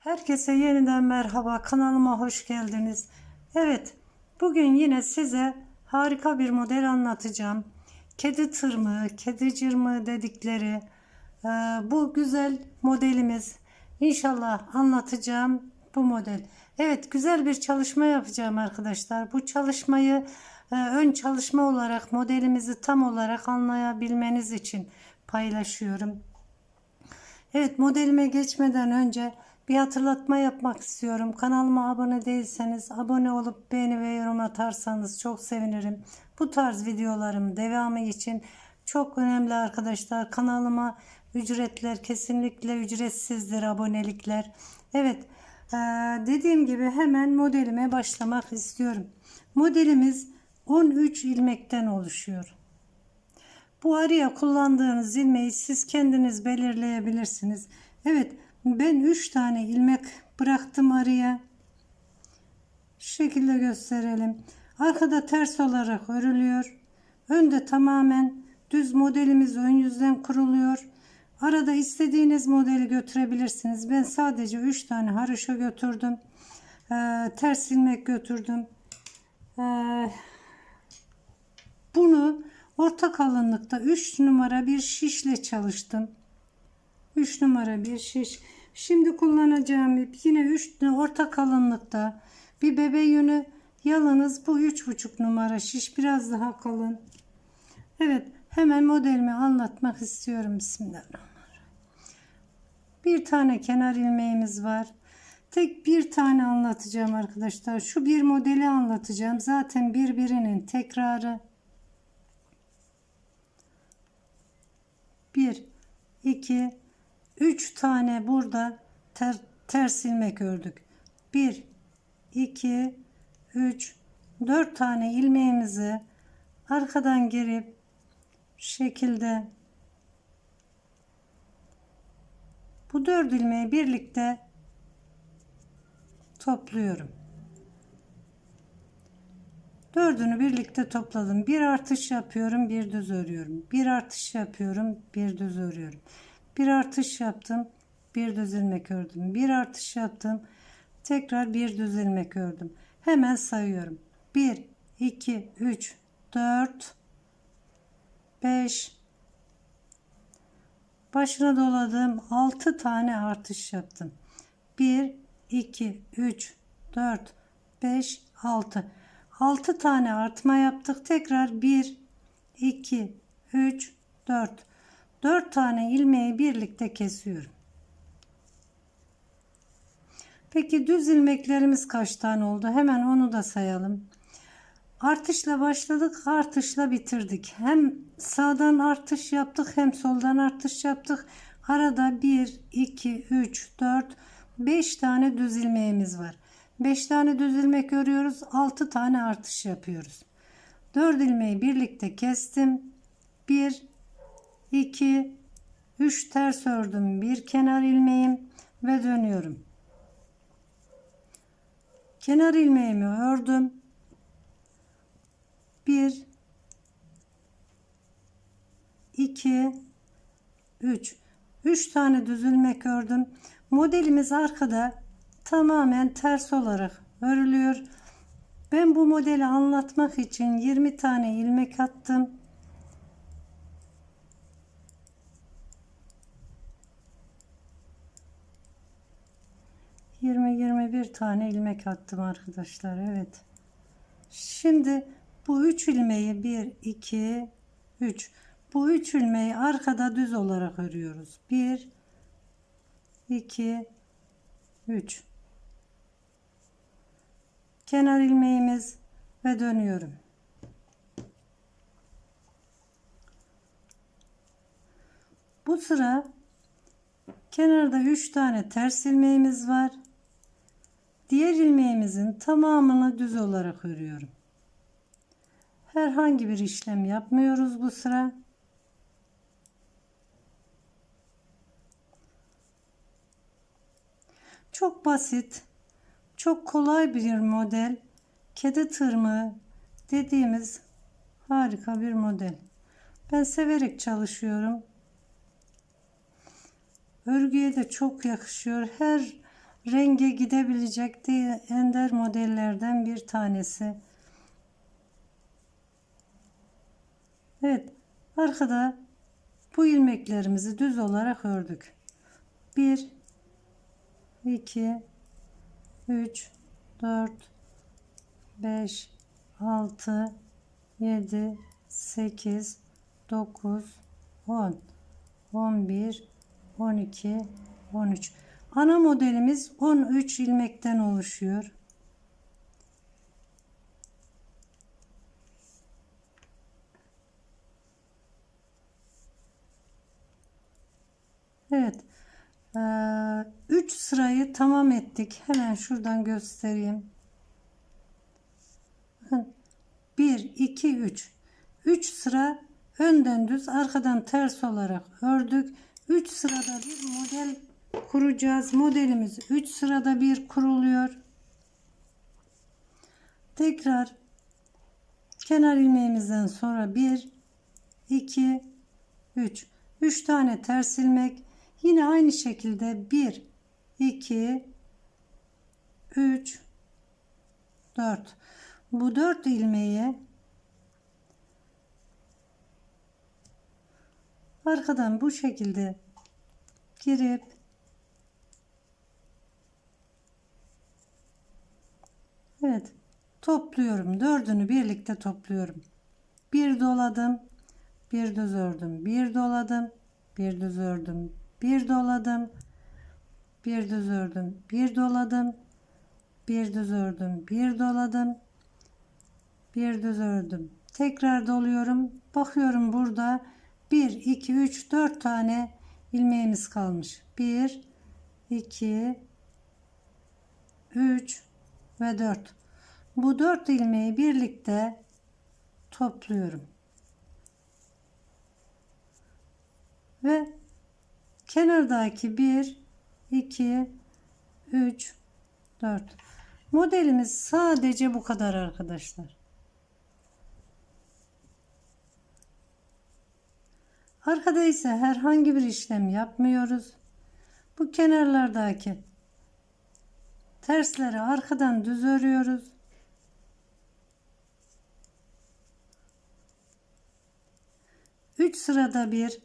Herkese yeniden merhaba. Kanalıma hoş geldiniz. Evet, bugün yine size harika bir model anlatacağım. Kedi tırmığı, kedi cırmığı dedikleri e, bu güzel modelimiz. İnşallah anlatacağım bu model. Evet, güzel bir çalışma yapacağım arkadaşlar. Bu çalışmayı e, ön çalışma olarak modelimizi tam olarak anlayabilmeniz için paylaşıyorum. Evet modelime geçmeden önce bir hatırlatma yapmak istiyorum. Kanalıma abone değilseniz abone olup beğeni ve yorum atarsanız çok sevinirim. Bu tarz videolarım devamı için çok önemli arkadaşlar. Kanalıma ücretler kesinlikle ücretsizdir abonelikler. Evet dediğim gibi hemen modelime başlamak istiyorum. Modelimiz 13 ilmekten oluşuyor. Bu araya kullandığınız ilmeği siz kendiniz belirleyebilirsiniz. Evet ben 3 tane ilmek bıraktım araya. Şu şekilde gösterelim. Arkada ters olarak örülüyor. Önde tamamen düz modelimiz ön yüzden kuruluyor. Arada istediğiniz modeli götürebilirsiniz. Ben sadece 3 tane haroşa götürdüm. Ee, ters ilmek götürdüm. Ee, bunu orta kalınlıkta 3 numara bir şişle çalıştım. 3 numara bir şiş. Şimdi kullanacağım ip yine 3 orta kalınlıkta bir bebe yünü. Yalnız bu 3,5 numara şiş biraz daha kalın. Evet hemen modelimi anlatmak istiyorum. Bismillahirrahmanirrahim. Bir tane kenar ilmeğimiz var. Tek bir tane anlatacağım arkadaşlar. Şu bir modeli anlatacağım. Zaten birbirinin tekrarı. 1 2 3 tane burada ter, ters ilmek ördük. 1 2 3 4 tane ilmeğimizi arkadan girip şekilde bu dört ilmeği birlikte topluyorum. Dördünü birlikte topladım. Bir artış yapıyorum, bir düz örüyorum. Bir artış yapıyorum, bir düz örüyorum. Bir artış yaptım, bir düz ilmek ördüm. Bir artış yaptım, tekrar bir düz ilmek ördüm. Hemen sayıyorum. 1 2 3 4 5 Başına doladım. 6 tane artış yaptım. 1 2 3 4 5 6 6 tane artma yaptık. Tekrar 1, 2, 3, 4. 4 tane ilmeği birlikte kesiyorum. Peki düz ilmeklerimiz kaç tane oldu? Hemen onu da sayalım. Artışla başladık, artışla bitirdik. Hem sağdan artış yaptık, hem soldan artış yaptık. Arada 1, 2, 3, 4, 5 tane düz ilmeğimiz var. 5 tane düz ilmek örüyoruz. 6 tane artış yapıyoruz. 4 ilmeği birlikte kestim. 1 2 3 ters ördüm. Bir kenar ilmeğim ve dönüyorum. Kenar ilmeğimi ördüm. 1 2 3 3 tane düz ilmek ördüm. Modelimiz arkada tamamen ters olarak örülüyor. Ben bu modeli anlatmak için 20 tane ilmek attım. Yirmi yirmi bir tane ilmek attım arkadaşlar. Evet. Şimdi bu üç ilmeği bir iki üç. Bu üç ilmeği arkada düz olarak örüyoruz. Bir iki üç kenar ilmeğimiz ve dönüyorum. Bu sıra kenarda 3 tane ters ilmeğimiz var. Diğer ilmeğimizin tamamını düz olarak örüyorum. Herhangi bir işlem yapmıyoruz bu sıra. Çok basit çok kolay bir model. Kedi tırmığı dediğimiz harika bir model. Ben severek çalışıyorum. Örgüye de çok yakışıyor. Her renge gidebilecek diye ender modellerden bir tanesi. Evet, arkada bu ilmeklerimizi düz olarak ördük. 1 2 3 4 5 6 7 8 9 10 11 12 13 Ana modelimiz 13 ilmekten oluşuyor. Evet. 3 sırayı tamam ettik. Hemen şuradan göstereyim. 1 2 3. 3 sıra önden düz, arkadan ters olarak ördük. 3 sırada bir model kuracağız. Modelimiz 3 sırada bir kuruluyor. Tekrar kenar ilmeğimizden sonra 1 2 3 3 tane ters ilmek yine aynı şekilde 1 2 3 4 bu 4 ilmeği arkadan bu şekilde girip Evet topluyorum. Dördünü birlikte topluyorum. Bir doladım bir düz ördüm. Bir doladım bir düz ördüm. Bir doladım bir düz ördüm. Bir doladım bir düz ördüm. Bir doladım bir düz ördüm. Tekrar doluyorum. Bakıyorum burada 1 2 3 4 tane ilmeğimiz kalmış. 1 2 3 ve 4 bu 4 ilmeği birlikte topluyorum. Ve kenardaki 1 2 3 4 modelimiz sadece bu kadar arkadaşlar. Arkada ise herhangi bir işlem yapmıyoruz. Bu kenarlardaki tersleri arkadan düz örüyoruz sırada bir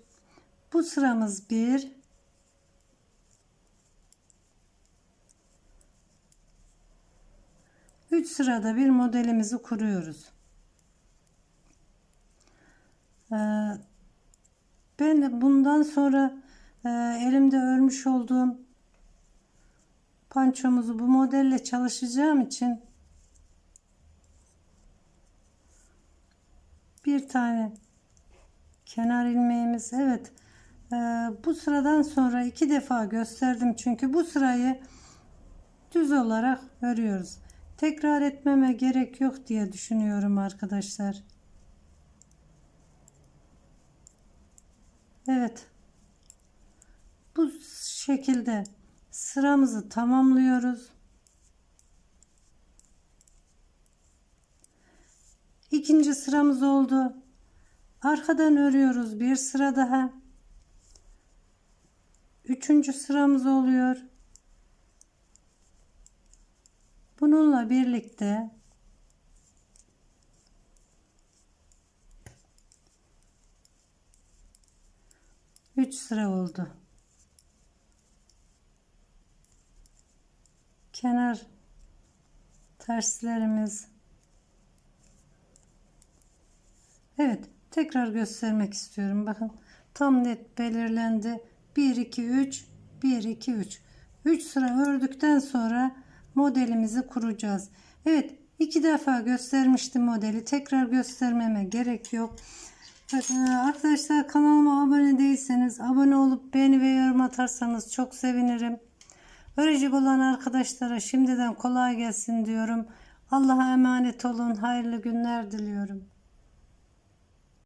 bu sıramız bir üç sırada bir modelimizi kuruyoruz. Ee, ben bundan sonra e, elimde örmüş olduğum pançomuzu bu modelle çalışacağım için bir tane kenar ilmeğimiz evet. Ee, bu sıradan sonra iki defa gösterdim çünkü bu sırayı düz olarak örüyoruz. Tekrar etmeme gerek yok diye düşünüyorum arkadaşlar. Evet. Bu şekilde sıramızı tamamlıyoruz. İkinci sıramız oldu arkadan örüyoruz bir sıra daha. Üçüncü sıramız oluyor. Bununla birlikte üç sıra oldu. Kenar terslerimiz. Evet tekrar göstermek istiyorum. Bakın tam net belirlendi. 1 2 3 1 2 3 3 sıra ördükten sonra modelimizi kuracağız. Evet iki defa göstermiştim modeli. Tekrar göstermeme gerek yok. Bakın arkadaşlar kanalıma abone değilseniz abone olup beğeni ve yorum atarsanız çok sevinirim. Örecek olan arkadaşlara şimdiden kolay gelsin diyorum. Allah'a emanet olun. Hayırlı günler diliyorum